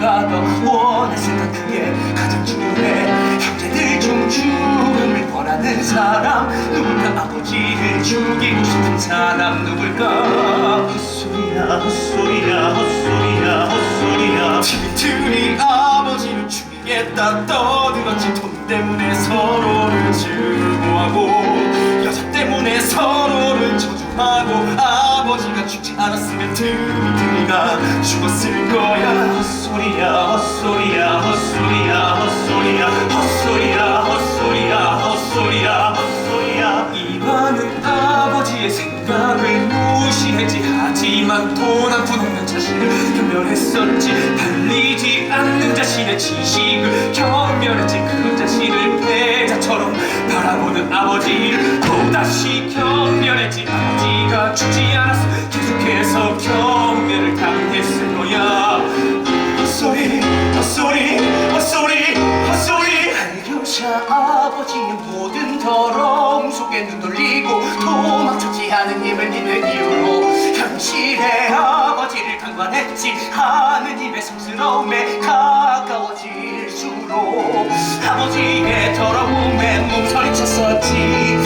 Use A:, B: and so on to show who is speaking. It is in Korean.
A: 나보다 더 원했을까 그게 가장 중요해. 형제들 중 죽음을 원하는 사람 누굴까 아버지를 죽이고 싶은 사람 누굴까? 헛소리야 헛소리야 헛소리야 헛소리야. 틈틈이 아버지를 죽이겠다 떠들었지. 돈 때문에 서로를 즐거워하고 여자 때문에 서로를 저주하고 아버지가 죽지 않았으면 들 틈이가 죽었을 거야. 헛소리야 헛소리야 헛소리야 헛소리야 헛소리야 헛소리야 헛소리야 헛소리야. 이반은 아버지의 생각을 무시했지. 하지만 돈 한 푼 없는 자신을 경멸했었지. 달리지 않는 자신의 지식을 경멸했지. 그 자신을 속에 눈 돌리고 도망쳤지 하느님을 믿는 이유로 현실의 아버지를 강관했지 하느님의 성스러움에 가까워질수록 아버지의 더러움에 몸서리쳤었지